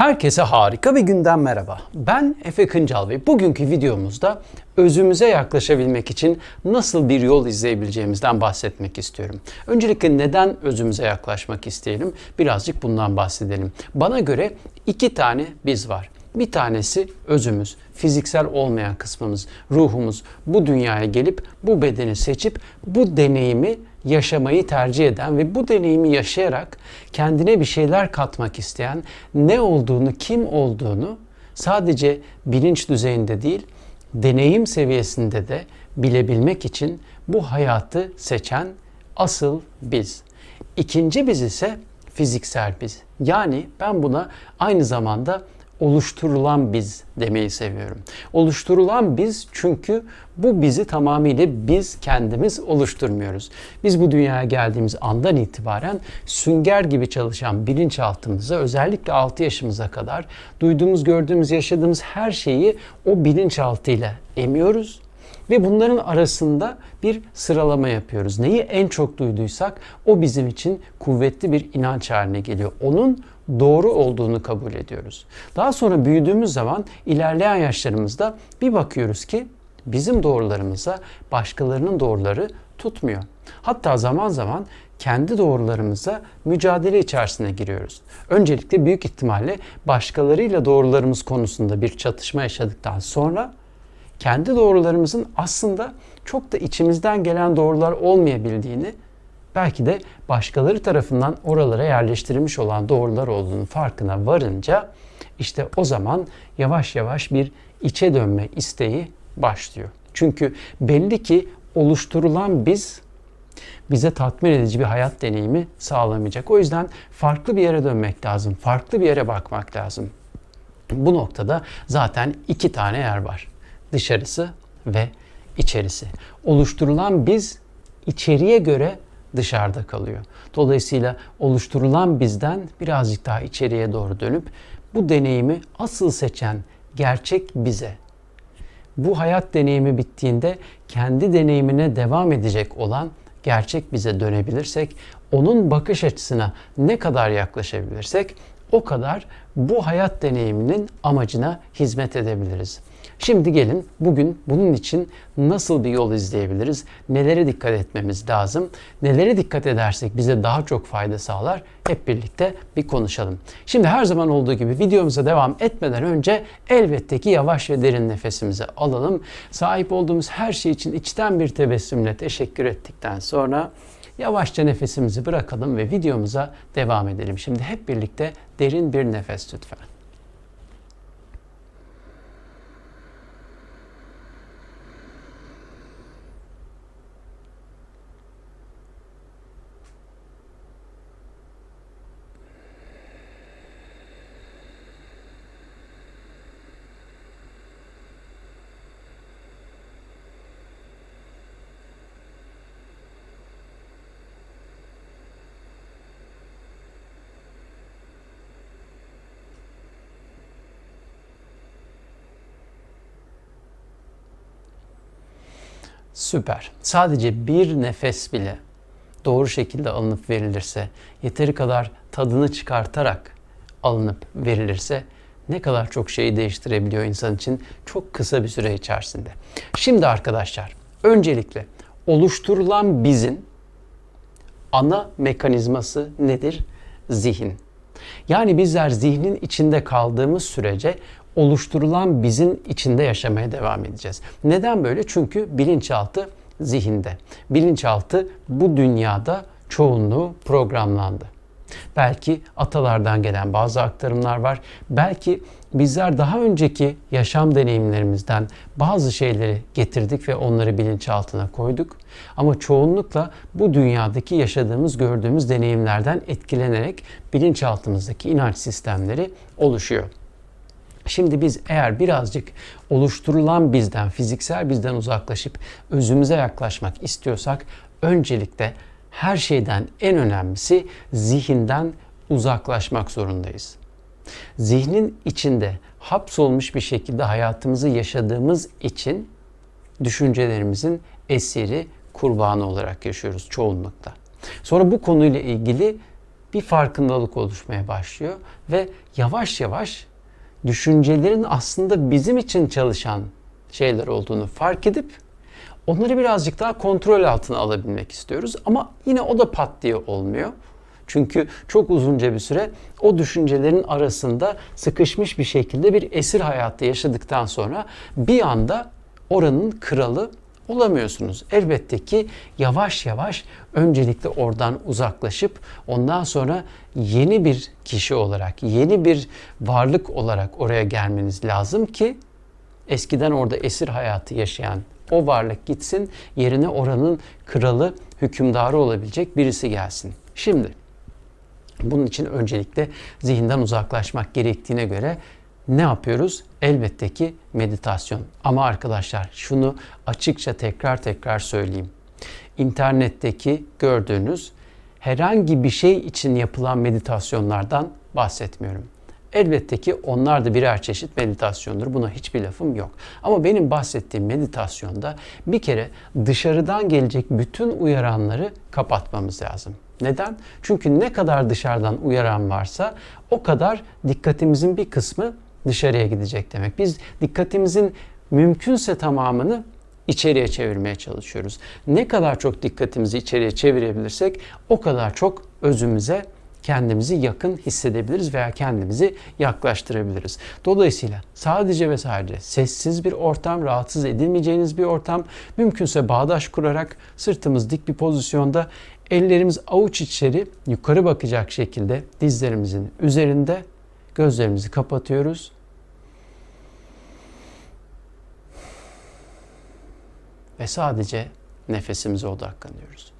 Herkese harika bir günden merhaba. Ben Efe Kıncal ve bugünkü videomuzda özümüze yaklaşabilmek için nasıl bir yol izleyebileceğimizden bahsetmek istiyorum. Öncelikle neden özümüze yaklaşmak isteyelim? Birazcık bundan bahsedelim. Bana göre iki tane biz var. Bir tanesi özümüz, fiziksel olmayan kısmımız, ruhumuz bu dünyaya gelip bu bedeni seçip bu deneyimi yaşamayı tercih eden ve bu deneyimi yaşayarak kendine bir şeyler katmak isteyen, ne olduğunu, kim olduğunu sadece bilinç düzeyinde değil, deneyim seviyesinde de bilebilmek için bu hayatı seçen asıl biz. İkinci biz ise fiziksel biz. Yani ben buna aynı zamanda oluşturulan biz demeyi seviyorum. Oluşturulan biz çünkü bu bizi tamamıyla biz kendimiz oluşturmuyoruz. Biz bu dünyaya geldiğimiz andan itibaren sünger gibi çalışan bilinçaltımıza özellikle 6 yaşımıza kadar duyduğumuz, gördüğümüz, yaşadığımız her şeyi o bilinçaltıyla emiyoruz ve bunların arasında bir sıralama yapıyoruz. Neyi en çok duyduysak o bizim için kuvvetli bir inanç haline geliyor. Onun doğru olduğunu kabul ediyoruz. Daha sonra büyüdüğümüz zaman ilerleyen yaşlarımızda bir bakıyoruz ki bizim doğrularımıza başkalarının doğruları tutmuyor. Hatta zaman zaman kendi doğrularımıza mücadele içerisine giriyoruz. Öncelikle büyük ihtimalle başkalarıyla doğrularımız konusunda bir çatışma yaşadıktan sonra kendi doğrularımızın aslında çok da içimizden gelen doğrular olmayabildiğini, belki de başkaları tarafından oralara yerleştirilmiş olan doğrular olduğunu farkına varınca işte o zaman yavaş yavaş bir içe dönme isteği başlıyor. Çünkü belli ki oluşturulan biz bize tatmin edici bir hayat deneyimi sağlamayacak. O yüzden farklı bir yere dönmek lazım. Farklı bir yere bakmak lazım. Bu noktada zaten iki tane yer var dışarısı ve içerisi. Oluşturulan biz içeriye göre dışarıda kalıyor. Dolayısıyla oluşturulan bizden birazcık daha içeriye doğru dönüp bu deneyimi asıl seçen gerçek bize bu hayat deneyimi bittiğinde kendi deneyimine devam edecek olan gerçek bize dönebilirsek, onun bakış açısına ne kadar yaklaşabilirsek o kadar bu hayat deneyiminin amacına hizmet edebiliriz. Şimdi gelin bugün bunun için nasıl bir yol izleyebiliriz? Nelere dikkat etmemiz lazım? Nelere dikkat edersek bize daha çok fayda sağlar? Hep birlikte bir konuşalım. Şimdi her zaman olduğu gibi videomuza devam etmeden önce elbette ki yavaş ve derin nefesimizi alalım. Sahip olduğumuz her şey için içten bir tebessümle teşekkür ettikten sonra Yavaşça nefesimizi bırakalım ve videomuza devam edelim. Şimdi hep birlikte derin bir nefes lütfen. Süper. Sadece bir nefes bile doğru şekilde alınıp verilirse, yeteri kadar tadını çıkartarak alınıp verilirse ne kadar çok şeyi değiştirebiliyor insan için çok kısa bir süre içerisinde. Şimdi arkadaşlar, öncelikle oluşturulan bizim ana mekanizması nedir? Zihin. Yani bizler zihnin içinde kaldığımız sürece oluşturulan bizim içinde yaşamaya devam edeceğiz. Neden böyle? Çünkü bilinçaltı zihinde. Bilinçaltı bu dünyada çoğunluğu programlandı. Belki atalardan gelen bazı aktarımlar var. Belki bizler daha önceki yaşam deneyimlerimizden bazı şeyleri getirdik ve onları bilinçaltına koyduk. Ama çoğunlukla bu dünyadaki yaşadığımız, gördüğümüz deneyimlerden etkilenerek bilinçaltımızdaki inanç sistemleri oluşuyor. Şimdi biz eğer birazcık oluşturulan bizden, fiziksel bizden uzaklaşıp özümüze yaklaşmak istiyorsak öncelikle her şeyden en önemlisi zihinden uzaklaşmak zorundayız. Zihnin içinde hapsolmuş bir şekilde hayatımızı yaşadığımız için düşüncelerimizin esiri, kurbanı olarak yaşıyoruz çoğunlukla. Sonra bu konuyla ilgili bir farkındalık oluşmaya başlıyor ve yavaş yavaş düşüncelerin aslında bizim için çalışan şeyler olduğunu fark edip onları birazcık daha kontrol altına alabilmek istiyoruz. Ama yine o da pat diye olmuyor. Çünkü çok uzunca bir süre o düşüncelerin arasında sıkışmış bir şekilde bir esir hayatta yaşadıktan sonra bir anda oranın kralı olamıyorsunuz. Elbette ki yavaş yavaş öncelikle oradan uzaklaşıp ondan sonra yeni bir kişi olarak, yeni bir varlık olarak oraya gelmeniz lazım ki eskiden orada esir hayatı yaşayan o varlık gitsin, yerine oranın kralı, hükümdarı olabilecek birisi gelsin. Şimdi bunun için öncelikle zihinden uzaklaşmak gerektiğine göre ne yapıyoruz? Elbette ki meditasyon. Ama arkadaşlar şunu açıkça tekrar tekrar söyleyeyim. İnternetteki gördüğünüz herhangi bir şey için yapılan meditasyonlardan bahsetmiyorum. Elbette ki onlar da birer çeşit meditasyondur. Buna hiçbir lafım yok. Ama benim bahsettiğim meditasyonda bir kere dışarıdan gelecek bütün uyaranları kapatmamız lazım. Neden? Çünkü ne kadar dışarıdan uyaran varsa o kadar dikkatimizin bir kısmı dışarıya gidecek demek. Biz dikkatimizin mümkünse tamamını içeriye çevirmeye çalışıyoruz. Ne kadar çok dikkatimizi içeriye çevirebilirsek o kadar çok özümüze kendimizi yakın hissedebiliriz veya kendimizi yaklaştırabiliriz. Dolayısıyla sadece ve sadece sessiz bir ortam, rahatsız edilmeyeceğiniz bir ortam, mümkünse bağdaş kurarak sırtımız dik bir pozisyonda, ellerimiz avuç içeri yukarı bakacak şekilde dizlerimizin üzerinde gözlerimizi kapatıyoruz. Ve sadece nefesimize odaklanıyoruz.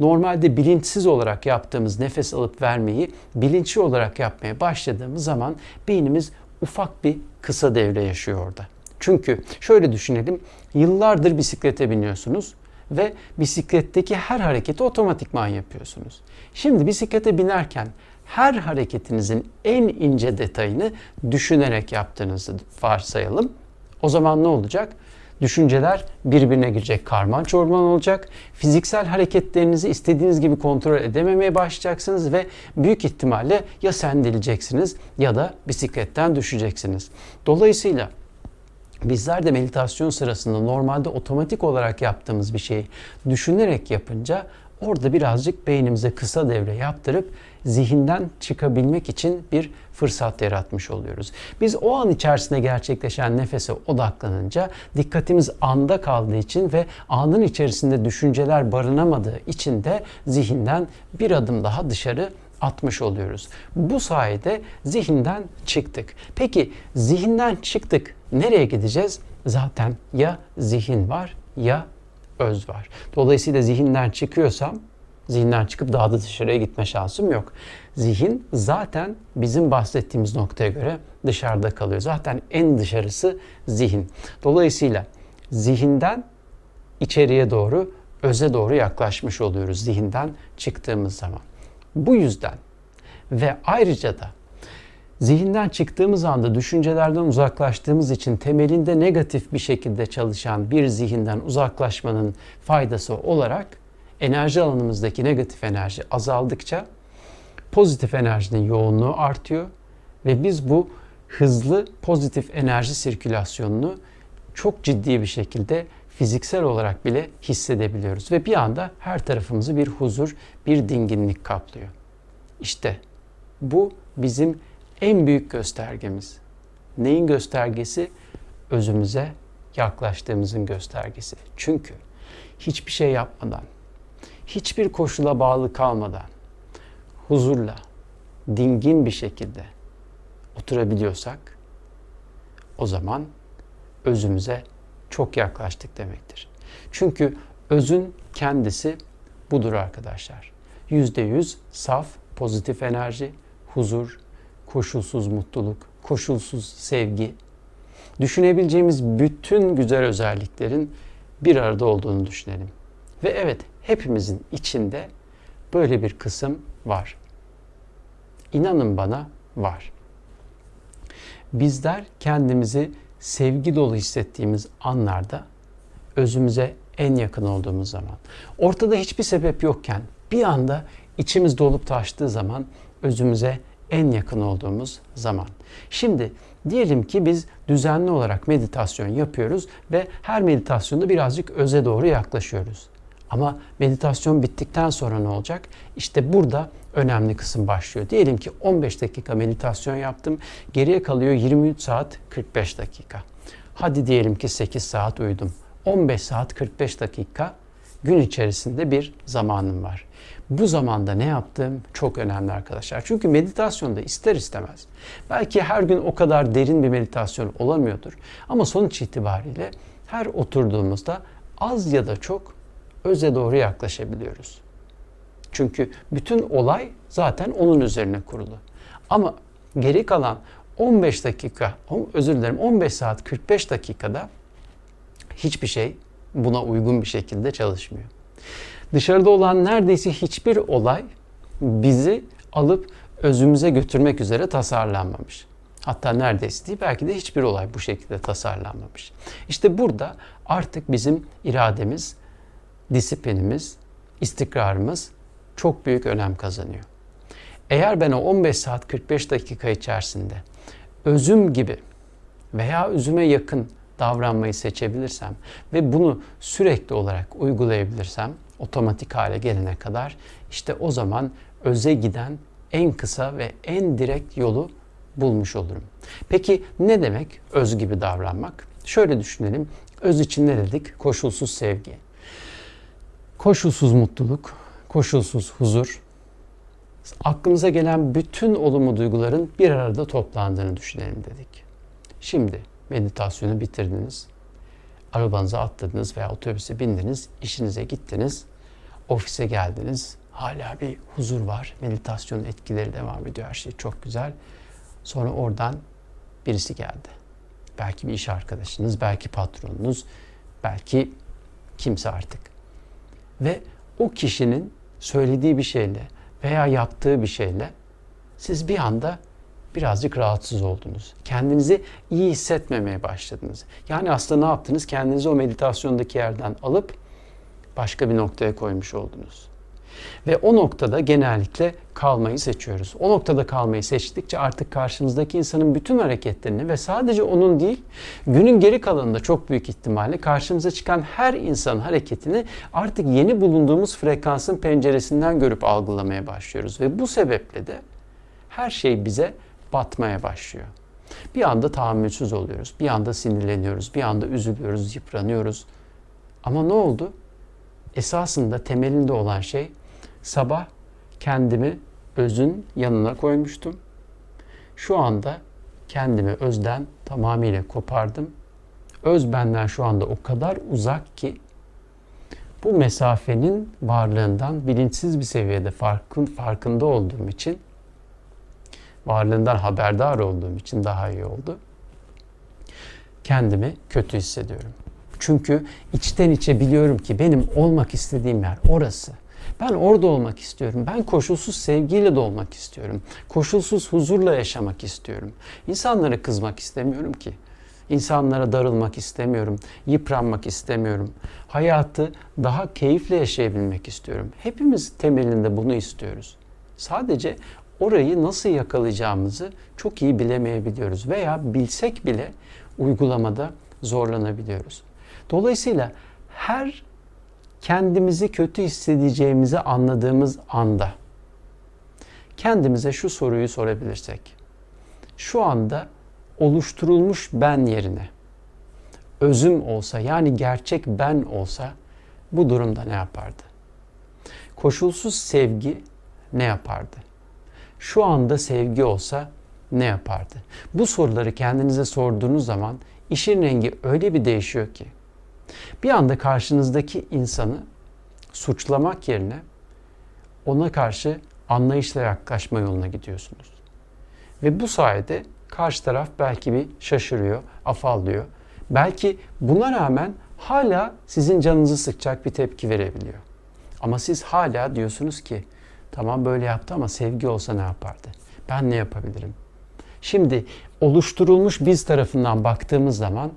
Normalde bilinçsiz olarak yaptığımız nefes alıp vermeyi bilinçli olarak yapmaya başladığımız zaman beynimiz ufak bir kısa devre yaşıyor orada. Çünkü şöyle düşünelim, yıllardır bisiklete biniyorsunuz ve bisikletteki her hareketi otomatikman yapıyorsunuz. Şimdi bisiklete binerken her hareketinizin en ince detayını düşünerek yaptığınızı varsayalım. O zaman ne olacak? Düşünceler birbirine girecek, karman çorman olacak. Fiziksel hareketlerinizi istediğiniz gibi kontrol edememeye başlayacaksınız ve büyük ihtimalle ya sendeleyeceksiniz ya da bisikletten düşeceksiniz. Dolayısıyla Bizler de meditasyon sırasında normalde otomatik olarak yaptığımız bir şeyi düşünerek yapınca orada birazcık beynimize kısa devre yaptırıp zihinden çıkabilmek için bir fırsat yaratmış oluyoruz. Biz o an içerisinde gerçekleşen nefese odaklanınca dikkatimiz anda kaldığı için ve anın içerisinde düşünceler barınamadığı için de zihinden bir adım daha dışarı atmış oluyoruz. Bu sayede zihinden çıktık. Peki zihinden çıktık. Nereye gideceğiz? Zaten ya zihin var ya öz var. Dolayısıyla zihinden çıkıyorsam zihinden çıkıp daha da dışarıya gitme şansım yok. Zihin zaten bizim bahsettiğimiz noktaya göre dışarıda kalıyor. Zaten en dışarısı zihin. Dolayısıyla zihinden içeriye doğru, öze doğru yaklaşmış oluyoruz zihinden çıktığımız zaman. Bu yüzden ve ayrıca da zihinden çıktığımız anda düşüncelerden uzaklaştığımız için temelinde negatif bir şekilde çalışan bir zihinden uzaklaşmanın faydası olarak enerji alanımızdaki negatif enerji azaldıkça pozitif enerjinin yoğunluğu artıyor ve biz bu hızlı pozitif enerji sirkülasyonunu çok ciddi bir şekilde fiziksel olarak bile hissedebiliyoruz ve bir anda her tarafımızı bir huzur, bir dinginlik kaplıyor. İşte bu bizim en büyük göstergemiz. Neyin göstergesi? Özümüze yaklaştığımızın göstergesi. Çünkü hiçbir şey yapmadan, hiçbir koşula bağlı kalmadan, huzurla, dingin bir şekilde oturabiliyorsak o zaman özümüze çok yaklaştık demektir. Çünkü özün kendisi budur arkadaşlar. Yüzde yüz saf, pozitif enerji, huzur, koşulsuz mutluluk, koşulsuz sevgi. Düşünebileceğimiz bütün güzel özelliklerin bir arada olduğunu düşünelim. Ve evet hepimizin içinde böyle bir kısım var. İnanın bana var. Bizler kendimizi sevgi dolu hissettiğimiz anlarda özümüze en yakın olduğumuz zaman, ortada hiçbir sebep yokken bir anda içimiz dolup taştığı zaman özümüze en yakın olduğumuz zaman. Şimdi diyelim ki biz düzenli olarak meditasyon yapıyoruz ve her meditasyonda birazcık öze doğru yaklaşıyoruz. Ama meditasyon bittikten sonra ne olacak? İşte burada önemli kısım başlıyor. Diyelim ki 15 dakika meditasyon yaptım. Geriye kalıyor 23 saat 45 dakika. Hadi diyelim ki 8 saat uyudum. 15 saat 45 dakika gün içerisinde bir zamanım var. Bu zamanda ne yaptığım çok önemli arkadaşlar. Çünkü meditasyonda ister istemez belki her gün o kadar derin bir meditasyon olamıyordur. Ama sonuç itibariyle her oturduğumuzda az ya da çok öze doğru yaklaşabiliyoruz. Çünkü bütün olay zaten onun üzerine kurulu. Ama geri kalan 15 dakika, özür dilerim 15 saat 45 dakikada hiçbir şey buna uygun bir şekilde çalışmıyor. Dışarıda olan neredeyse hiçbir olay bizi alıp özümüze götürmek üzere tasarlanmamış. Hatta neredeyse değil belki de hiçbir olay bu şekilde tasarlanmamış. İşte burada artık bizim irademiz, disiplinimiz, istikrarımız çok büyük önem kazanıyor. Eğer ben o 15 saat 45 dakika içerisinde özüm gibi veya özüme yakın davranmayı seçebilirsem ve bunu sürekli olarak uygulayabilirsem otomatik hale gelene kadar işte o zaman öze giden en kısa ve en direkt yolu bulmuş olurum. Peki ne demek öz gibi davranmak? Şöyle düşünelim. Öz için ne dedik? Koşulsuz sevgi. Koşulsuz mutluluk, koşulsuz huzur, aklımıza gelen bütün olumlu duyguların bir arada toplandığını düşünelim dedik. Şimdi meditasyonu bitirdiniz. Arabanıza atladınız veya otobüse bindiniz, işinize gittiniz, ofise geldiniz. Hala bir huzur var. Meditasyonun etkileri devam ediyor. Her şey çok güzel. Sonra oradan birisi geldi. Belki bir iş arkadaşınız, belki patronunuz, belki kimse artık. Ve o kişinin söylediği bir şeyle veya yaptığı bir şeyle siz bir anda birazcık rahatsız oldunuz. Kendinizi iyi hissetmemeye başladınız. Yani aslında ne yaptınız? Kendinizi o meditasyondaki yerden alıp başka bir noktaya koymuş oldunuz. Ve o noktada genellikle kalmayı seçiyoruz. O noktada kalmayı seçtikçe artık karşımızdaki insanın bütün hareketlerini ve sadece onun değil, günün geri kalanında çok büyük ihtimalle karşımıza çıkan her insanın hareketini artık yeni bulunduğumuz frekansın penceresinden görüp algılamaya başlıyoruz. Ve bu sebeple de her şey bize batmaya başlıyor. Bir anda tahammülsüz oluyoruz, bir anda sinirleniyoruz, bir anda üzülüyoruz, yıpranıyoruz. Ama ne oldu? Esasında temelinde olan şey sabah kendimi özün yanına koymuştum. Şu anda kendimi özden tamamıyla kopardım. Öz benden şu anda o kadar uzak ki bu mesafenin varlığından bilinçsiz bir seviyede farkın, farkında olduğum için varlığından haberdar olduğum için daha iyi oldu. Kendimi kötü hissediyorum. Çünkü içten içe biliyorum ki benim olmak istediğim yer orası. Ben orada olmak istiyorum. Ben koşulsuz sevgiyle de olmak istiyorum. Koşulsuz huzurla yaşamak istiyorum. İnsanlara kızmak istemiyorum ki. İnsanlara darılmak istemiyorum. Yıpranmak istemiyorum. Hayatı daha keyifle yaşayabilmek istiyorum. Hepimiz temelinde bunu istiyoruz. Sadece orayı nasıl yakalayacağımızı çok iyi bilemeyebiliyoruz veya bilsek bile uygulamada zorlanabiliyoruz. Dolayısıyla her kendimizi kötü hissedeceğimizi anladığımız anda kendimize şu soruyu sorabilirsek. Şu anda oluşturulmuş ben yerine özüm olsa yani gerçek ben olsa bu durumda ne yapardı? Koşulsuz sevgi ne yapardı? Şu anda sevgi olsa ne yapardı? Bu soruları kendinize sorduğunuz zaman işin rengi öyle bir değişiyor ki bir anda karşınızdaki insanı suçlamak yerine ona karşı anlayışla yaklaşma yoluna gidiyorsunuz. Ve bu sayede karşı taraf belki bir şaşırıyor, afallıyor. Belki buna rağmen hala sizin canınızı sıkacak bir tepki verebiliyor. Ama siz hala diyorsunuz ki tamam böyle yaptı ama sevgi olsa ne yapardı? Ben ne yapabilirim? Şimdi oluşturulmuş biz tarafından baktığımız zaman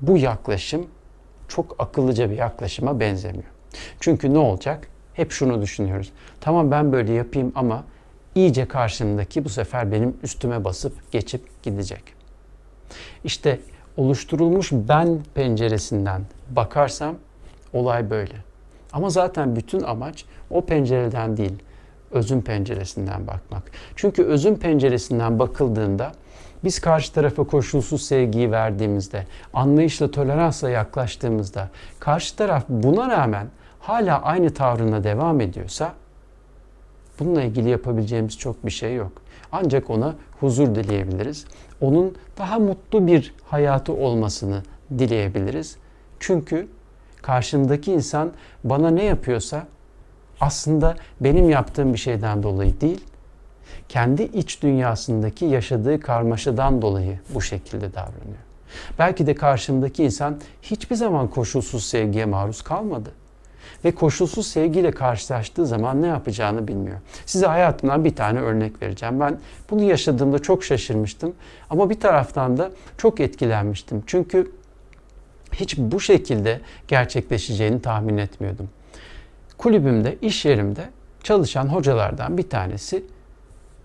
bu yaklaşım çok akıllıca bir yaklaşıma benzemiyor. Çünkü ne olacak? hep şunu düşünüyoruz. Tamam ben böyle yapayım ama iyice karşımdaki bu sefer benim üstüme basıp geçip gidecek. İşte oluşturulmuş ben penceresinden bakarsam olay böyle. Ama zaten bütün amaç o pencereden değil, özün penceresinden bakmak. Çünkü özün penceresinden bakıldığında biz karşı tarafa koşulsuz sevgiyi verdiğimizde, anlayışla, toleransla yaklaştığımızda, karşı taraf buna rağmen hala aynı tavrına devam ediyorsa, bununla ilgili yapabileceğimiz çok bir şey yok. Ancak ona huzur dileyebiliriz. Onun daha mutlu bir hayatı olmasını dileyebiliriz. Çünkü karşımdaki insan bana ne yapıyorsa aslında benim yaptığım bir şeyden dolayı değil, kendi iç dünyasındaki yaşadığı karmaşadan dolayı bu şekilde davranıyor. Belki de karşımdaki insan hiçbir zaman koşulsuz sevgiye maruz kalmadı. Ve koşulsuz sevgiyle karşılaştığı zaman ne yapacağını bilmiyor. Size hayatımdan bir tane örnek vereceğim. Ben bunu yaşadığımda çok şaşırmıştım. Ama bir taraftan da çok etkilenmiştim. Çünkü hiç bu şekilde gerçekleşeceğini tahmin etmiyordum. Kulübümde, iş yerimde çalışan hocalardan bir tanesi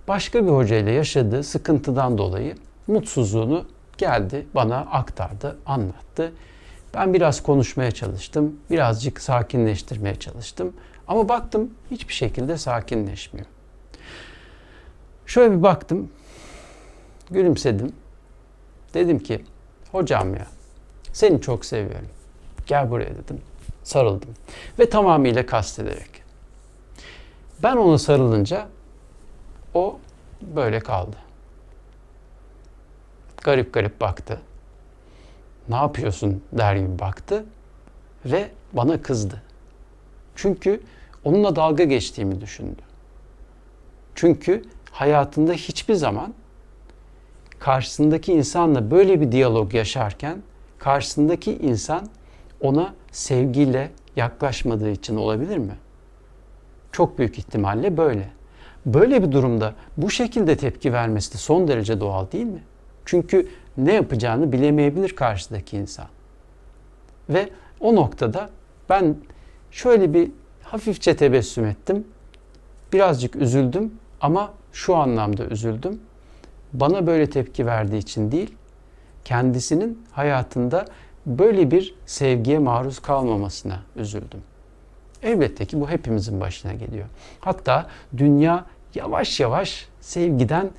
başka bir hocayla yaşadığı sıkıntıdan dolayı mutsuzluğunu geldi, bana aktardı, anlattı. Ben biraz konuşmaya çalıştım, birazcık sakinleştirmeye çalıştım. Ama baktım hiçbir şekilde sakinleşmiyor. Şöyle bir baktım, gülümsedim. Dedim ki, hocam ya seni çok seviyorum. Gel buraya dedim. Sarıldım. Ve tamamıyla kastederek. Ben ona sarılınca o böyle kaldı. Garip garip baktı. Ne yapıyorsun der gibi baktı ve bana kızdı. Çünkü onunla dalga geçtiğimi düşündü. Çünkü hayatında hiçbir zaman karşısındaki insanla böyle bir diyalog yaşarken karşısındaki insan ona sevgiyle yaklaşmadığı için olabilir mi? Çok büyük ihtimalle böyle. Böyle bir durumda bu şekilde tepki vermesi de son derece doğal değil mi? Çünkü ne yapacağını bilemeyebilir karşıdaki insan. Ve o noktada ben şöyle bir hafifçe tebessüm ettim. Birazcık üzüldüm ama şu anlamda üzüldüm. Bana böyle tepki verdiği için değil, kendisinin hayatında böyle bir sevgiye maruz kalmamasına üzüldüm. Elbette ki bu hepimizin başına geliyor. Hatta dünya yavaş yavaş sevgiden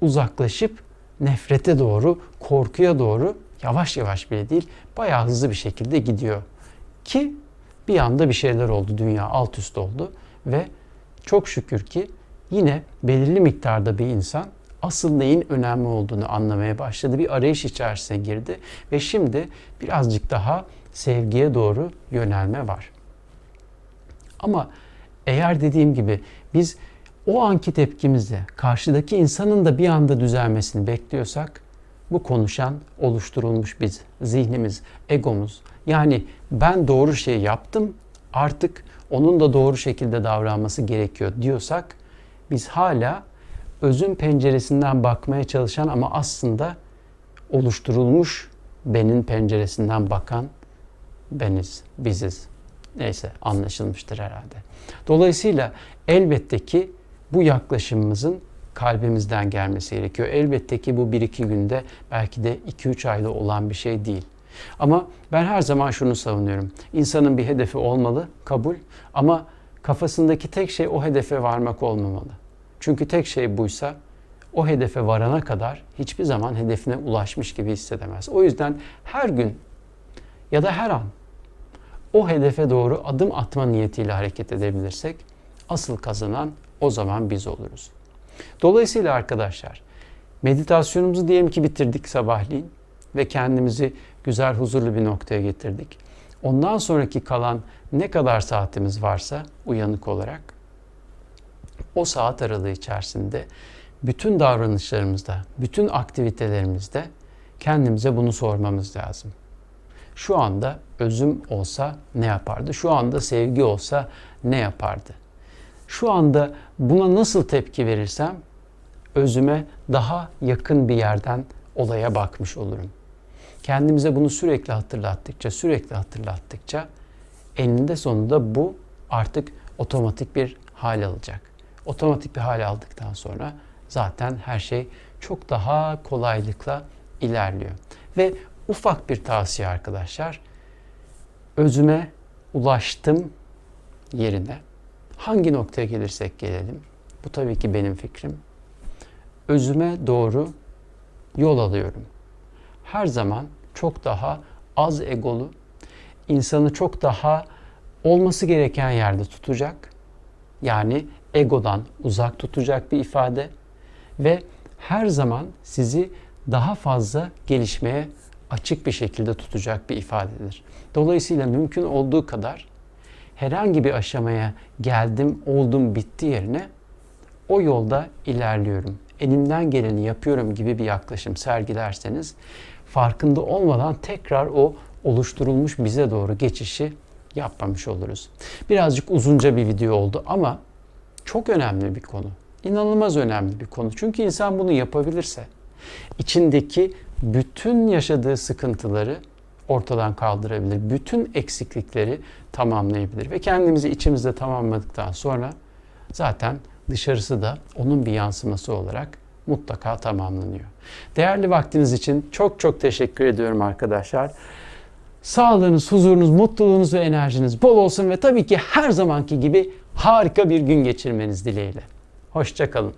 uzaklaşıp nefrete doğru, korkuya doğru yavaş yavaş bile değil, bayağı hızlı bir şekilde gidiyor. Ki bir anda bir şeyler oldu, dünya alt üst oldu ve çok şükür ki yine belirli miktarda bir insan asıl neyin önemli olduğunu anlamaya başladı. Bir arayış içerisine girdi ve şimdi birazcık daha sevgiye doğru yönelme var. Ama eğer dediğim gibi biz o anki tepkimizle karşıdaki insanın da bir anda düzelmesini bekliyorsak bu konuşan oluşturulmuş biz, zihnimiz, egomuz. Yani ben doğru şeyi yaptım artık onun da doğru şekilde davranması gerekiyor diyorsak biz hala özün penceresinden bakmaya çalışan ama aslında oluşturulmuş benin penceresinden bakan beniz, biziz. Neyse anlaşılmıştır herhalde. Dolayısıyla elbette ki bu yaklaşımımızın kalbimizden gelmesi gerekiyor. Elbette ki bu 1-2 günde belki de 2-3 ayda olan bir şey değil. Ama ben her zaman şunu savunuyorum. İnsanın bir hedefi olmalı, kabul. Ama kafasındaki tek şey o hedefe varmak olmamalı. Çünkü tek şey buysa o hedefe varana kadar hiçbir zaman hedefine ulaşmış gibi hissedemez. O yüzden her gün ya da her an o hedefe doğru adım atma niyetiyle hareket edebilirsek asıl kazanan o zaman biz oluruz. Dolayısıyla arkadaşlar meditasyonumuzu diyelim ki bitirdik sabahleyin ve kendimizi güzel huzurlu bir noktaya getirdik. Ondan sonraki kalan ne kadar saatimiz varsa uyanık olarak o saat aralığı içerisinde bütün davranışlarımızda, bütün aktivitelerimizde kendimize bunu sormamız lazım. Şu anda özüm olsa ne yapardı? Şu anda sevgi olsa ne yapardı? Şu anda buna nasıl tepki verirsem özüme daha yakın bir yerden olaya bakmış olurum. Kendimize bunu sürekli hatırlattıkça, sürekli hatırlattıkça eninde sonunda bu artık otomatik bir hal alacak. Otomatik bir hal aldıktan sonra zaten her şey çok daha kolaylıkla ilerliyor. Ve ufak bir tavsiye arkadaşlar. Özüme ulaştım yerine hangi noktaya gelirsek gelelim. Bu tabii ki benim fikrim. Özüme doğru yol alıyorum. Her zaman çok daha az egolu, insanı çok daha olması gereken yerde tutacak. Yani egodan uzak tutacak bir ifade ve her zaman sizi daha fazla gelişmeye açık bir şekilde tutacak bir ifadedir. Dolayısıyla mümkün olduğu kadar herhangi bir aşamaya geldim, oldum, bitti yerine o yolda ilerliyorum. Elimden geleni yapıyorum gibi bir yaklaşım sergilerseniz farkında olmadan tekrar o oluşturulmuş bize doğru geçişi yapmamış oluruz. Birazcık uzunca bir video oldu ama çok önemli bir konu. İnanılmaz önemli bir konu. Çünkü insan bunu yapabilirse içindeki bütün yaşadığı sıkıntıları ortadan kaldırabilir. Bütün eksiklikleri tamamlayabilir ve kendimizi içimizde tamamladıktan sonra zaten dışarısı da onun bir yansıması olarak mutlaka tamamlanıyor. Değerli vaktiniz için çok çok teşekkür ediyorum arkadaşlar. Sağlığınız, huzurunuz, mutluluğunuz ve enerjiniz bol olsun ve tabii ki her zamanki gibi harika bir gün geçirmeniz dileğiyle. Hoşçakalın.